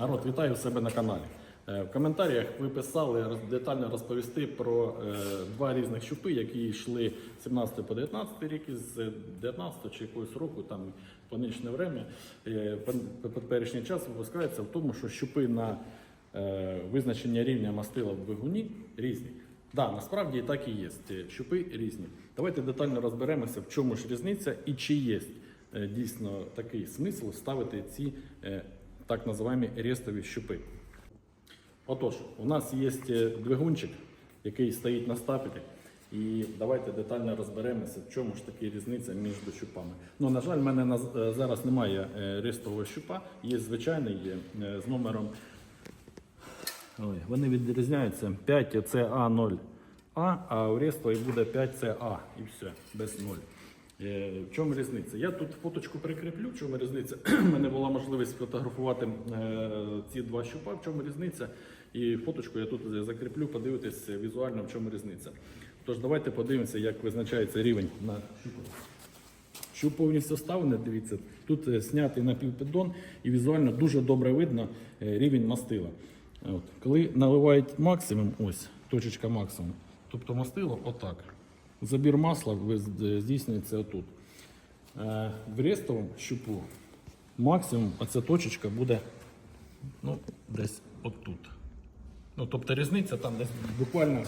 Народ, вітаю себе на каналі. Е, В коментарях ви писали детально розповісти про е, два різних щупи, які йшли з 17 по 19 рік, з 19 чи якогось року, там по нинішнє время, е, по- час випускаються в тому, що щупи на визначення рівня мастила в двигуні різні. Да, насправді і так і є. Щупи різні. Давайте детально розберемося, в чому ж різниця і чи є дійсно такий смисл ставити ці так називаємо рестові щупи. Отож, у нас є е, двигунчик, який стоїть на стапелі. І давайте детально розберемося, в чому ж таки різниця між щупами. Ну, на жаль, в мене е, зараз немає е, рестового щупа, є звичайний є, з номером. Ой, вони відрізняються 5CA0A, а у рестової буде 5CA і все, без 0. Е, В чому різниця? Я тут фоточку прикріплю, в чому різниця. У мене була можливість фотографувати е, ці два щупа, в чому різниця. І фоточку я тут закріплю, подивитись візуально, в чому різниця. Тож давайте подивимося, як визначається рівень на щупу. Щуп повністю ставлений, дивіться, тут е, знятий напівпіддон і візуально дуже добре видно е, рівень мастила. От. Коли наливають максимум, ось точечка максимум, тобто мастило отак. Забір масла ви- здійснюється отут. Е, В рестовому щупу максимум оця точечка буде ну, десь отут. Ну, тобто різниця там десь буквально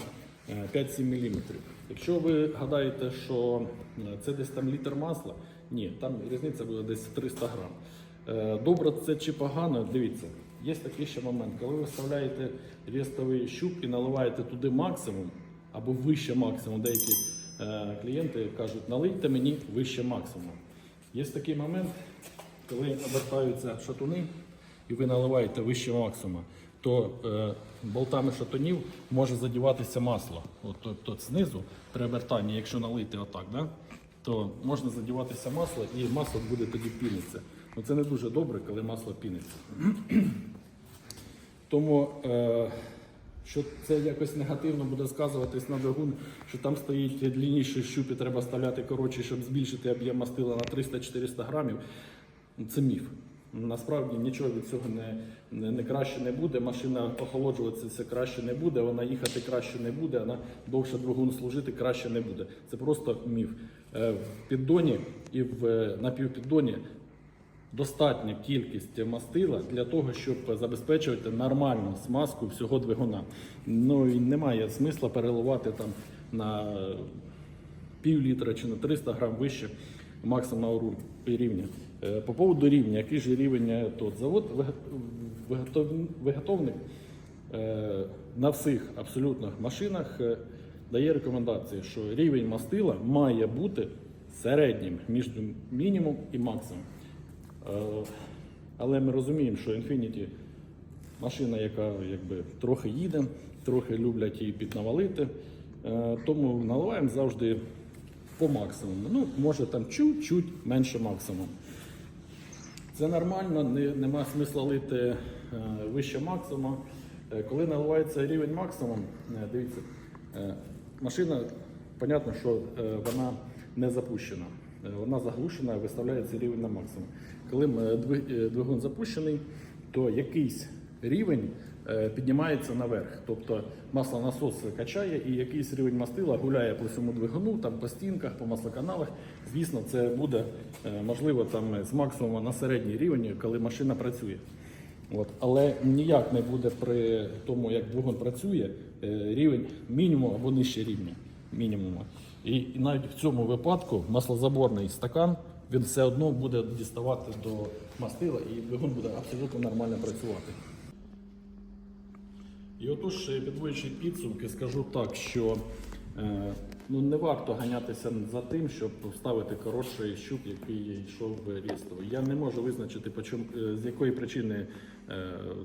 е, 5-7 мм. Якщо ви гадаєте, що е, це десь там літр масла, ні, там різниця буде десь 300 грам. Е, Добре це чи погано, дивіться, є такий ще момент, коли ви вставляєте рестовий щуп і наливаєте туди максимум або вище максимум, деякі е, клієнти кажуть, налийте мені вище максимум. Є такий момент, коли обертаються шатуни, і ви наливаєте вище максимума, то е, болтами шатунів може задіватися масло. От, тобто знизу при обертанні, якщо налити отак, да, то можна задіватися масло і масло буде тоді пінитися. Ну, це не дуже добре, коли масло піниться. Тому, е, що це якось негативно буде сказуватись на двигун, що там стоїть длинніший щуп і треба ставляти коротший, щоб збільшити об'єм мастила на 300-400 грамів. Це міф. Насправді нічого від цього не, не, не краще не буде. Машина охолоджуватися краще не буде, вона їхати краще не буде, вона довше двигун служити краще не буде. Це просто міф. Е, В піддоні і в е, напівпіддоні достатня кількість мастила для того, щоб забезпечувати нормальну смазку всього двигуна. Ну і немає смисла переливати там на пів літра чи на 300 грам вище максимуму рівня. Е, По поводу рівня, який же рівень е, тут? Завод виготовник е, на всіх абсолютно машинах е, дає рекомендації, що рівень мастила має бути середнім між мінімум і максимум. Е, Але ми розуміємо, що Infiniti машина, яка якби трохи їде, трохи люблять її піднавалити. Е, Тому наливаємо завжди по максимуму. Ну, може там чуть-чуть менше максимуму. Це нормально, не, нема смисла лити е, вище максимуму. Коли наливається рівень максимум, дивіться, машина, понятно, що вона не запущена. Е, Вона заглушена, виставляється рівень на максимум. Коли е, е, двигун запущений, то якийсь рівень піднімається наверх. Тобто маслонасос качає і якийсь рівень мастила гуляє по всьому двигуну, там по стінках, по маслоканалах. Звісно, це буде можливо там з максимуму на середній рівень, коли машина працює. От. Але ніяк не буде при тому, як двигун працює, рівень мінімуму або нижче рівня мінімуму. І, і навіть в цьому випадку маслозаборний стакан він все одно буде діставати до мастила і двигун буде абсолютно нормально працювати. І отож, е, підводячи підсумки, скажу так, що е, ну, не варто ганятися за тим, щоб вставити коротший щуп, який йшов рістовий. Я не можу визначити, по чому- е, з якої причини е,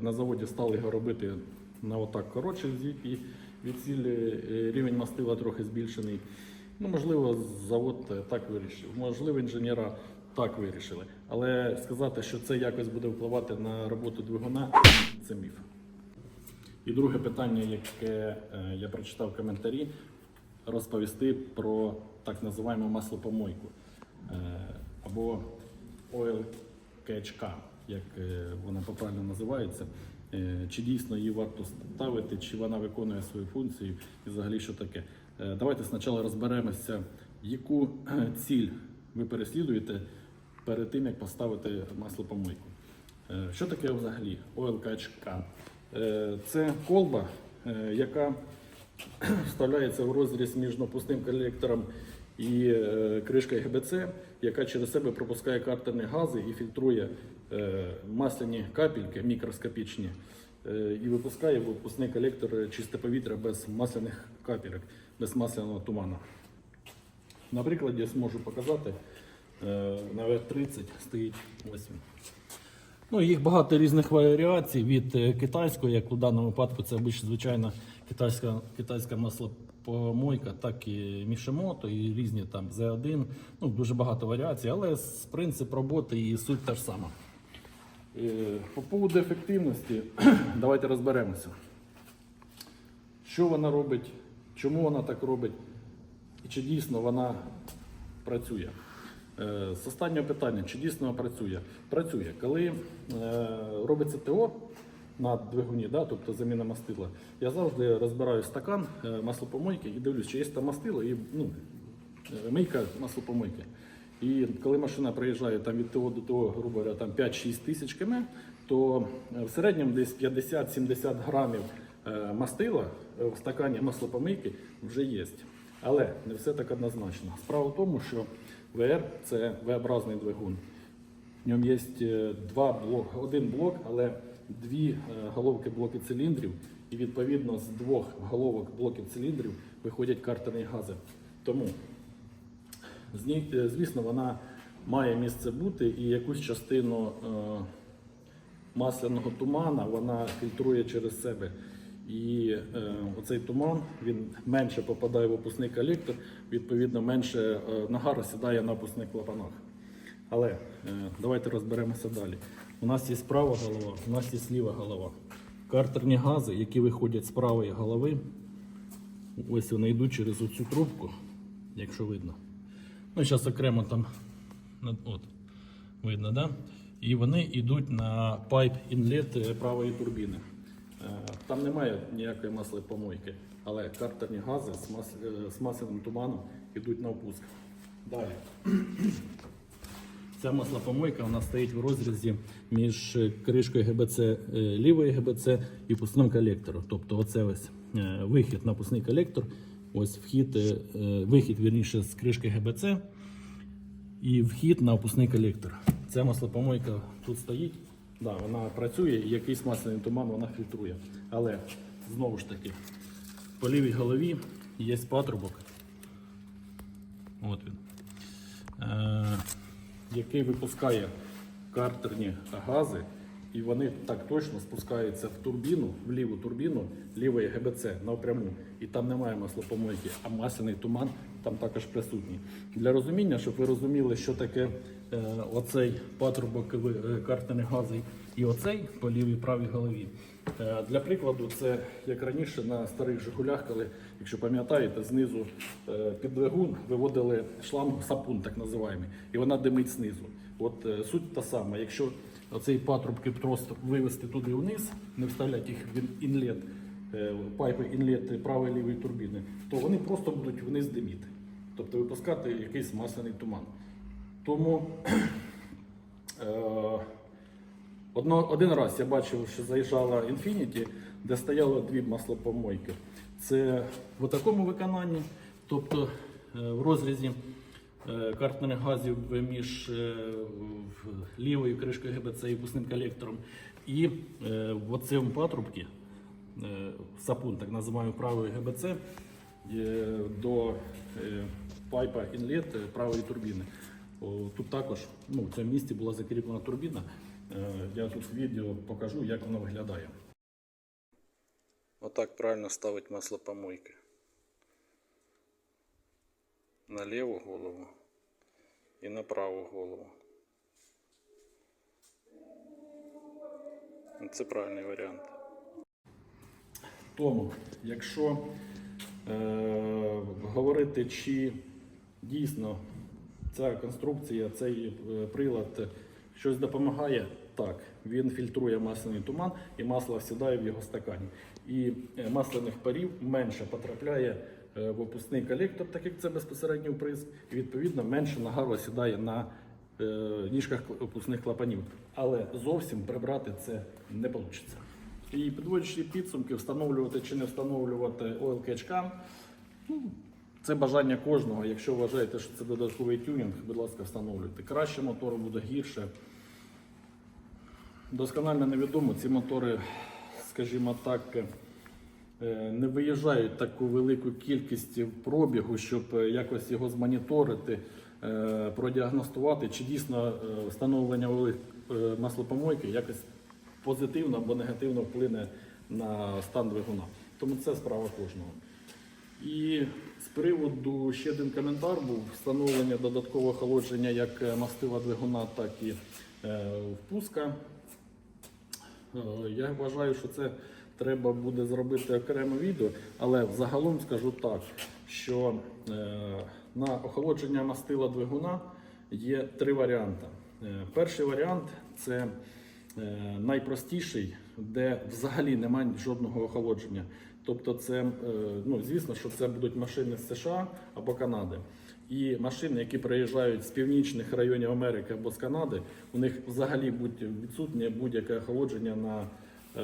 на заводі стали його робити на отак коротше, і від цілі е, рівень мастила трохи збільшений. Ну, можливо, завод так вирішив, можливо, інженера так вирішили. Але сказати, що це якось буде впливати на роботу двигуна, це міф. І друге питання, яке е, я прочитав в коментарі, розповісти про так називаємо маслопомойку е, або oil catch can. як е, вона правильно називається. Чи дійсно її варто ставити, чи вона виконує свою функцію і взагалі що таке. Е, Давайте спочатку розберемося, яку е, ціль ви переслідуєте перед тим, як поставити маслопомийку. Е, Що таке взагалі ОЛКЧК? Це колба, яка вставляється в розріз між напускним колектором і кришкою ГБЦ, яка через себе пропускає картерні гази і фільтрує масляні капельки мікроскопічні і випускає в випускний колектор чисте повітря без масляних капельок, без масляного туману. На прикладі я зможу показати. Е, На В30 стоїть ось він. Ну, їх багато різних варіацій від е, китайської, як у даному випадку, це звичайна китайська, китайська маслопомойка, так і Мішемото, і різні там Z1. Ну, дуже багато варіацій, але принцип роботи і суть та ж сама. Е, По поводу ефективності, давайте розберемося. Що вона робить, чому вона так робить, і чи дійсно вона працює. Е, З останнього питання, чи дійсно працює? Працює. Коли е, робиться ТО на двигуні, да, тобто заміна мастила, я завжди розбираю стакан е, маслопомойки і дивлюсь, чи є там мастило і ну, е, мийка маслопомойки. І коли машина приїжджає там від ТО до ТО, грубо говоря, там 5-6 тисяч км, то в середньому десь 50-70 грамів мастила в стакані маслопомийки вже є. Але не все так однозначно. Справа в тому, що ВР це V-образний двигун. В ньому є е, два блок, один блок, але дві е, головки блоки циліндрів, і відповідно з двох головок блоків циліндрів виходять картерні гази. Тому, е, звісно, вона має місце бути і якусь частину е, масляного тумана вона фільтрує через себе. І е, оцей туман він менше попадає в опускний колектор, відповідно, менше е, нагара сідає на опускних клапанах. Але е, давайте розберемося далі. У нас є права голова, у нас є ліва голова. Картерні гази, які виходять з правої голови, ось вони йдуть через оцю трубку, якщо видно. Ну, зараз окремо там от, видно, да? І вони йдуть на пайп інлет е, правої турбіни. Е, Там немає ніякої маслопомойки, але картерні гази з, мас... е, з масляним туманом йдуть на опуск. Далі. Ця маслопомойка вона стоїть в розрізі між кришкою ГБЦ е, лівої ГБЦ і пускним колектором. Тобто оце ось вихід на пускний колектор, ось вхід, вихід вірніше з кришки ГБЦ і вхід на опускний колектор. Ця маслопомойка тут стоїть. Да, вона працює і якийсь масляний туман вона фільтрує. Але знову ж таки, по лівій голові є патрубок. От він. Е, який випускає картерні гази, і вони так точно спускаються в турбіну, в ліву турбіну лівої ГБЦ напряму. І там немає маслопомойки, а масляний туман там також присутній. Для розуміння, щоб ви розуміли, що таке оцей патрубок е, картерних газів і оцей по лівій правій голові. Е, Для прикладу, це як раніше на старих Жигулях, коли, якщо пам'ятаєте, знизу е, під двигун виводили шлангу сапун, так називаємо, і вона димить знизу. От е, суть та сама. Якщо оцей патрубки просто вивести туди вниз, не вставляти їх в інлет, е, пайпи інлет правої лівої турбіни, то вони просто будуть вниз диміти. Тобто випускати якийсь масляний туман. Тому е, Одно, один раз я бачив, що заїжджала Infiniti, де стояло дві маслопомойки. Це в такому виконанні, тобто е, в розрізі е, картерних газів між лівою кришкою ГБЦ і пустим колектором, і в цьому патрубці сапун, так називаємо правої ГБЦ, до пайпа інлет правої турбіни. Тут також ну, в цьому місці була закріплена турбіна. Е, Я тут в відео покажу, як воно виглядає. Отак правильно ставить маслопомойки. На ліву голову і на праву голову. Це правильний варіант. Тому, якщо е, говорити, чи дійсно ця конструкція, цей е, прилад щось допомагає, Так, він фільтрує масляний туман і масло сідає в його стакані. І е, масляних парів менше потрапляє е, в опускний колектор, так як це безпосередньо вприск, і відповідно менше нагару сідає на ніжках опускних клапанів. Але зовсім прибрати це не вийде. І підводячи підсумки, встановлювати чи не встановлювати catch ну, це бажання кожного. Якщо вважаєте, що це додатковий тюнінг, будь ласка, встановлюйте. Краще мотору буде гірше. Досконально невідомо, ці мотори, скажімо так, е, не виїжджають таку велику кількість пробігу, щоб е, якось його змоніторити, е, продіагностувати, чи дійсно встановлення маслопомойки якось позитивно або негативно вплине на стан двигуна. Тому це справа кожного. І приводу ще один коментар був встановлення додаткового охолодження як е, мастила двигуна, так і е, впуска. Е, Я вважаю, що це треба буде зробити окреме відео, але взагалом скажу так, що на охолодження мастила двигуна є три варіанти. Перший варіант це найпростіший, де взагалі немає жодного охолодження. Тобто, це е, ну звісно, що це будуть машини з США або Канади. І машини, які приїжджають з північних районів Америки або з Канади, у них взагалі будь відсутнє будь-яке охолодження на е,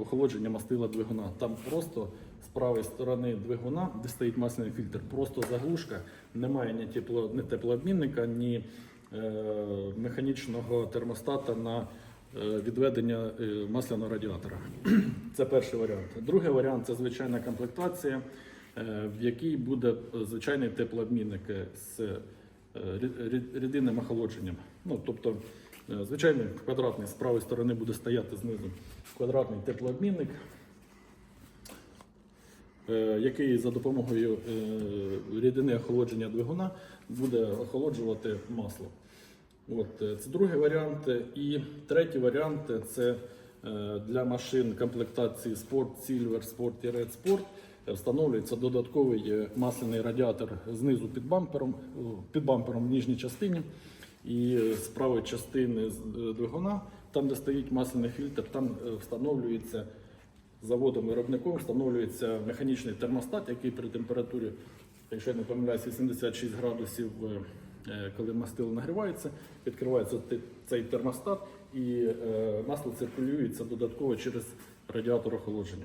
охолодження мастила двигуна. Там просто з правої сторони двигуна, де стоїть масляний фільтр, просто заглушка, немає ні тепло, ні теплообмінника, ні е, механічного термостата на відведення е, масляного радіатора. Це перший варіант. Другий варіант це звичайна комплектація, е, в якій буде е, звичайний теплообмінник е, з е, рі- рі- рідинним охолодженням. Ну, тобто, е, звичайний квадратний з правої сторони буде стояти знизу квадратний теплообмінник, е, який за допомогою е, рідини охолодження двигуна буде охолоджувати масло. От, е, це другий варіант. І третій варіант це е, для машин комплектації Sport, Silver, Sport і Red Sport е, встановлюється додатковий е, масляний радіатор знизу під бампером, під бампером в нижній частині. І е, з правої частини е, двигуна, там де стоїть масляний фільтр, там е, встановлюється заводом виробником встановлюється механічний термостат, який при температурі, якщо я не помиляюсь, 86 градусів, е, е, коли мастило нагрівається, відкривається цей термостат і е, масло циркулюється додатково через радіатор охолодження.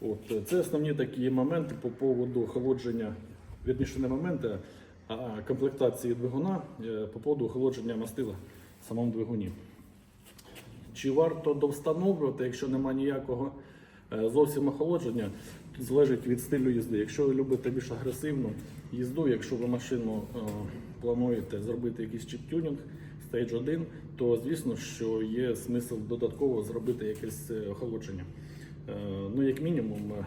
От, е, це основні такі моменти по поводу охолодження, вірніше не моменти, а комплектації двигуна е, по поводу охолодження мастила в самому двигуні. Чи варто довстановлювати, якщо немає ніякого е, зовсім охолодження, залежить від стилю їзди. Якщо ви любите більш агресивну їзду, якщо ви машину е, плануєте зробити якийсь чіп-тюнінг, стейдж 1, то звісно, що є смисл додатково зробити якесь е, охолодження. Е, Ну, як мінімум, е,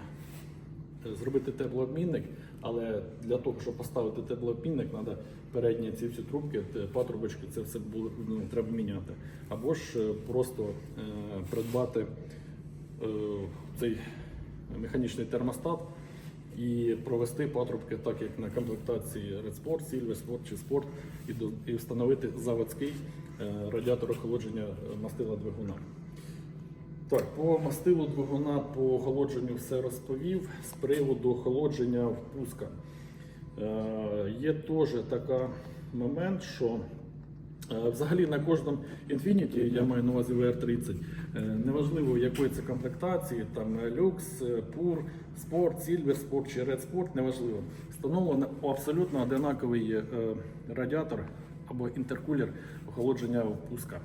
зробити теплообмінник, але для того, щоб поставити теплообмінник, треба передні ці всі трубки, патрубочки, це все було, ну, треба міняти. Або ж просто е, придбати е, цей механічний термостат і провести патрубки, так як на комплектації Red Sport, Silver Sport чи Sport, і, до- і встановити заводський е, радіатор охолодження мастила двигуна. Так, по мастилу двигуна по охолодженню все розповів. З приводу охолодження впуска. Е, є теж такий момент, що взагалі на кожному Infiniti, я маю на увазі VR30, е, неважливо якої це комплектації, там е, Lux, е, Pure, Sport, Silver Sport чи Red Sport, неважливо. Встановлено абсолютно одинаковий радіатор або інтеркулер охолодження впуска.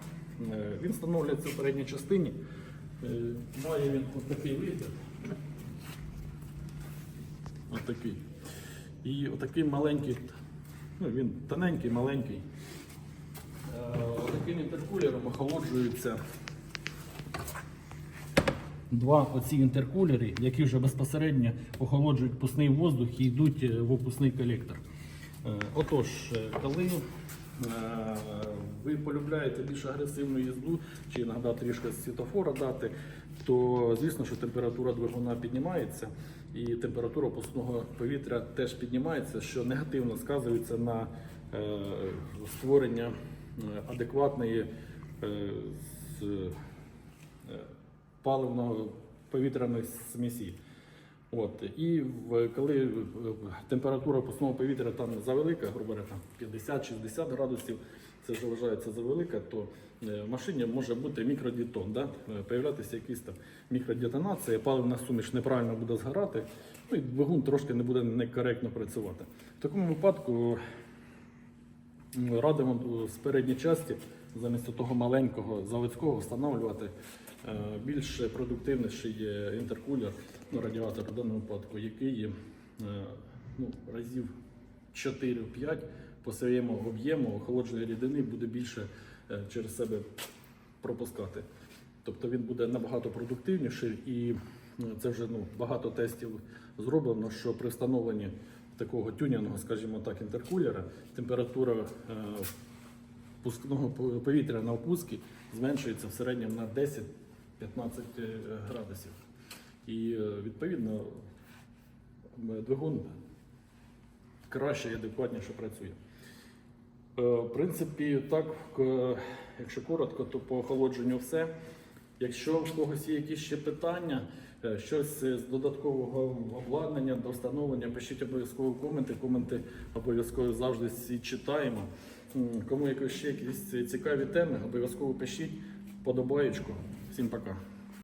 Е, Він встановлюється в передній частині. Має він ось такий вигляд. Ось такий. І отакий маленький, ну він тоненький, маленький. Е, Таким інтеркулером охолоджуються два оці інтеркулери, які вже безпосередньо охолоджують пусний воздух і йдуть е, в опускний колектор. Е, Отож, коли ви полюбляєте більш агресивну їзду, чи іноді трішки світофора дати, то звісно, що температура двигуна піднімається і температура пускного повітря теж піднімається, що негативно сказується на створення адекватної е, е, е, паливно-повітряних смісі. От. І коли е, температура пусного повітря там завелика, грубо говоря, там 50-60 градусів, це ж вважається завелика, то в машині може бути мікродітон, да? появлятися якісь там мікродетонації, паливна суміш неправильно буде згорати, ну і двигун трошки не буде некоректно працювати. В такому випадку радимо е, з передньої частини замість того маленького заводського встановлювати е, більш продуктивніший інтеркулер, ну, радіатор в даному випадку, який е, ну, разів 4-5 по своєму об'єму охолодженої рідини буде більше через себе пропускати. Тобто він буде набагато продуктивніший і це вже ну, багато тестів зроблено, що при встановленні такого тюнінгу, скажімо так, інтеркулера, температура е, пускного повітря на опускі зменшується в середньому на 10-15 е, градусів. І е, відповідно двигун краще і адекватніше працює. В принципі, так, якщо коротко, то по охолодженню все. Якщо в когось є якісь ще питання, щось з додаткового обладнання до встановлення, пишіть обов'язково коменти. Коменти обов'язково завжди всі читаємо. Кому якось ще якісь цікаві теми, обов'язково пишіть. Подобаєчку. Всім пока.